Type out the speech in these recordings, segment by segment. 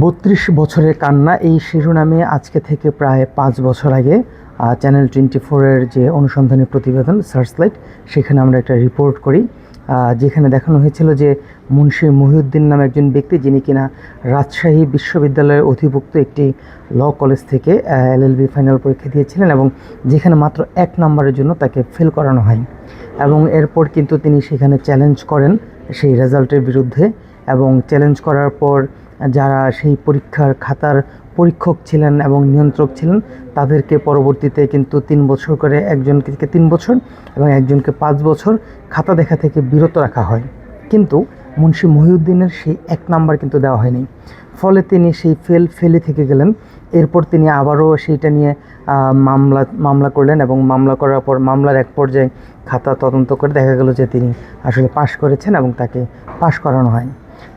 বত্রিশ বছরের কান্না এই শিরোনামে আজকে থেকে প্রায় পাঁচ বছর আগে চ্যানেল টোয়েন্টি ফোরের যে অনুসন্ধানী প্রতিবেদন সার্চলাইট সেখানে আমরা একটা রিপোর্ট করি যেখানে দেখানো হয়েছিল যে মুন্সি মহিউদ্দিন নামে একজন ব্যক্তি যিনি কিনা রাজশাহী বিশ্ববিদ্যালয়ের অধিভুক্ত একটি ল কলেজ থেকে এলএলবি ফাইনাল পরীক্ষা দিয়েছিলেন এবং যেখানে মাত্র এক নম্বরের জন্য তাকে ফেল করানো হয় এবং এরপর কিন্তু তিনি সেখানে চ্যালেঞ্জ করেন সেই রেজাল্টের বিরুদ্ধে এবং চ্যালেঞ্জ করার পর যারা সেই পরীক্ষার খাতার পরীক্ষক ছিলেন এবং নিয়ন্ত্রক ছিলেন, তাদেরকে পরবর্তীতে কিন্তু তিন বছর করে একজনকে তিন বছর এবং একজনকে পাঁচ বছর খাতা দেখা থেকে বিরত রাখা হয়। কিন্তু মুন্সি মহিউদ্দিনের সেই এক নাম্বার কিন্তু দেওয়া হয়নি। ফলে তিনি সেই ফেল, ফেলে থেকে গেলেন। এরপর তিনি আবারও সেইটা নিয়ে মামলা মামলা করলেন এবং মামলা করার পর, মামলার এক পর্যায়ে খাতা তদন্ত করে দেখা গেল যে তিনি আসলে পাশ করেছেন এবং তাকে পাশ করানো হয়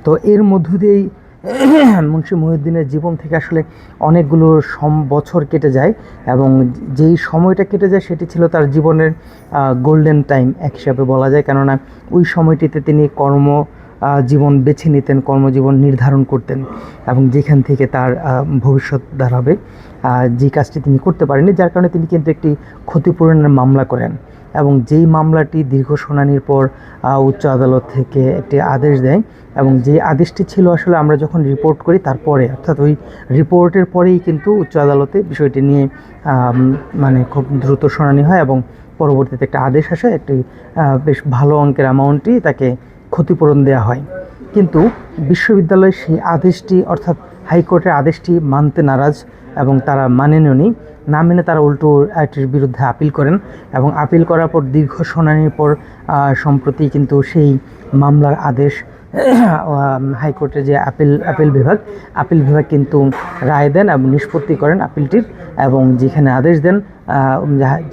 তো এর মধ্য দিয়েই মুন্সি মহিউদ্দিনের জীবন থেকে আসলে অনেকগুলো সম বছর কেটে যায় এবং যেই সময়টা কেটে যায় সেটি ছিল তার জীবনের গোল্ডেন টাইম এক হিসাবে বলা যায়। কেননা ওই সময়টিতে তিনি কর্ম জীবন বেছে নিতেন, কর্মজীবন নির্ধারণ করতেন এবং যেখান থেকে তার ভবিষ্যৎ দাঁড়াবে যে কাজটি তিনি করতে পারেননি, যার কারণে তিনি কিন্তু একটি ক্ষতিপূরণের মামলা করেন এবং যেই মামলাটি দীর্ঘ শুনানির পর উচ্চ আদালত থেকে একটি আদেশ দেয় এবং যে আদেশটি ছিল আসলে আমরা যখন রিপোর্ট করি তারপরে, অর্থাৎ ওই রিপোর্টের পরেই কিন্তু উচ্চ আদালতে বিষয়টি নিয়ে মানে খুব দ্রুত শুনানি হয় এবং পরবর্তীতে একটা আদেশ আসে, একটি বেশ ভালো অঙ্কের অ্যামাউন্টই তাকে ক্ষতিপূরণ দেওয়া হয়। কিন্তু বিশ্ববিদ্যালয় সেই আদেশটি, অর্থাৎ হাইকোর্টের আদেশটি মানতে নারাজ এবং তারা মানেননি না। মেনে তারা উল্টো আইটির বিরুদ্ধে আপিল করেন এবং আপিল করার পর দীর্ঘ শুনানির পর সম্প্রতি কিন্তু সেই মামলার আদেশ হাইকোর্টের যে আপিল আপিল বিভাগ আপিল বিভাগ কিন্তু রায় দেন এবং নিষ্পত্তি করেন আপিলটির এবং যেখানে আদেশ দেন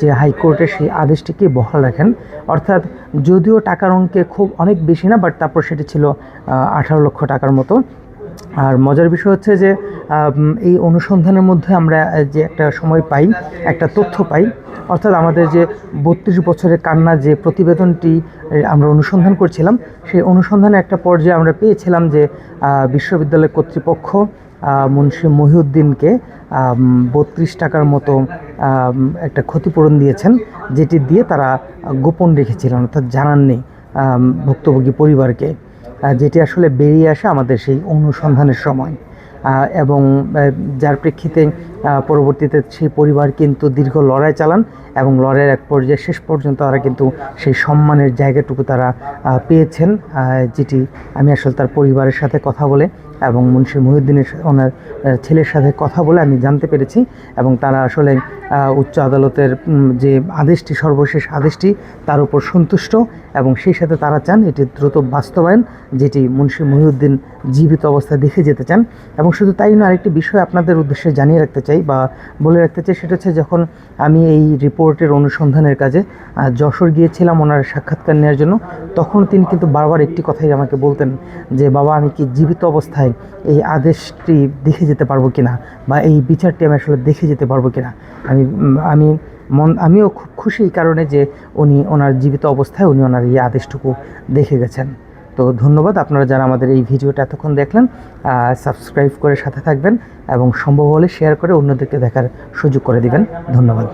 যে হাইকোর্টে সেই আদেশটিকে বহাল রাখেন। অর্থাৎ যদিও টাকার অঙ্কে খুব অনেক বেশি না বাট তারপর সেটি ছিল আঠারো লক্ষ টাকার মতো। আর মজার বিষয় হচ্ছে যে এই অনুসন্ধানের মধ্যে আমরা যে একটা সময় পাই, একটা তথ্য পাই, অর্থাৎ আমাদের যে বত্রিশ বছরের কান্না, যে প্রতিবেদনটি আমরা অনুসন্ধান করছিলাম, সেই অনুসন্ধানে একটা পর্যায়ে আমরা পেয়েছিলাম যে বিশ্ববিদ্যালয় কর্তৃপক্ষ মুন্সি মহিউদ্দিনকে বত্রিশ টাকার মতো একটা ক্ষতিপূরণ দিয়েছেন, যেটি দিয়ে তারা গোপন রেখেছিলেন, অর্থাৎ জানাননি ভুক্তভোগী পরিবারকে যেটি আসলে বেরিয়ে আসে আমাদের সেই অনুসন্ধানের সময়। এবং যার প্রেক্ষিতে পরবর্তীতে সেই পরিবার কিন্তু দীর্ঘ লড়াই চালান এবং লড়াইয়ের এক পর্যায়ে শেষ পর্যন্ত তারা কিন্তু সেই সম্মানের জায়গাটুকু তারা পেয়েছেন যেটি আমি আসলে তার পরিবারের সাথে কথা বলে এবং মুন্সি মহিউদ্দিনের ওনার ছেলের সাথে কথা বলে আমি জানতে পেরেছি এবং তারা আসলে উচ্চ আদালতের যে আদেশটি, সর্বশেষ আদেশটি, তার উপর সন্তুষ্ট এবং সেই সাথে তারা চান এটি দ্রুত বাস্তবায়ন, যেটি মুন্সি মহিউদ্দিন জীবিত অবস্থায় দেখে যেতে চান। এবং শুধু তাই নয়, আরেকটি বিষয় আপনাদের উদ্দেশ্যে জানিয়ে রাখতে চাই। বা বলে রাখতে চাই সেটা হচ্ছে যখন আমি এই রিপোর্টের অনুসন্ধানের কাজে যশোর গিয়েছিলাম ওনার সাক্ষাৎকার নেওয়ার জন্য, তখন তিনি কিন্তু বারবার একটি কথাই আমাকে বলতেন যে, বাবা, আমি কি জীবিত অবস্থায় এই আদেশটি দেখে যেতে পারব কিনা? বা এই বিচারটি আমি আসলে দেখে যেতে পারব কিনা? আমি আমি মন, আমিও খুব খুশি এই কারণে যে উনি ওনার জীবিত অবস্থায় উনি ওনার এই আদেশটুকু দেখে গেছেন। তো ধন্যবাদ আপনারা যারা আমাদের এই ভিডিওটা এতক্ষণ দেখলেন সাবস্ক্রাইব করে সাথে থাকবেন এবং সম্ভব হলে শেয়ার করে অন্যদেরকে দেখার সুযোগ করে দিবেন। ধন্যবাদ।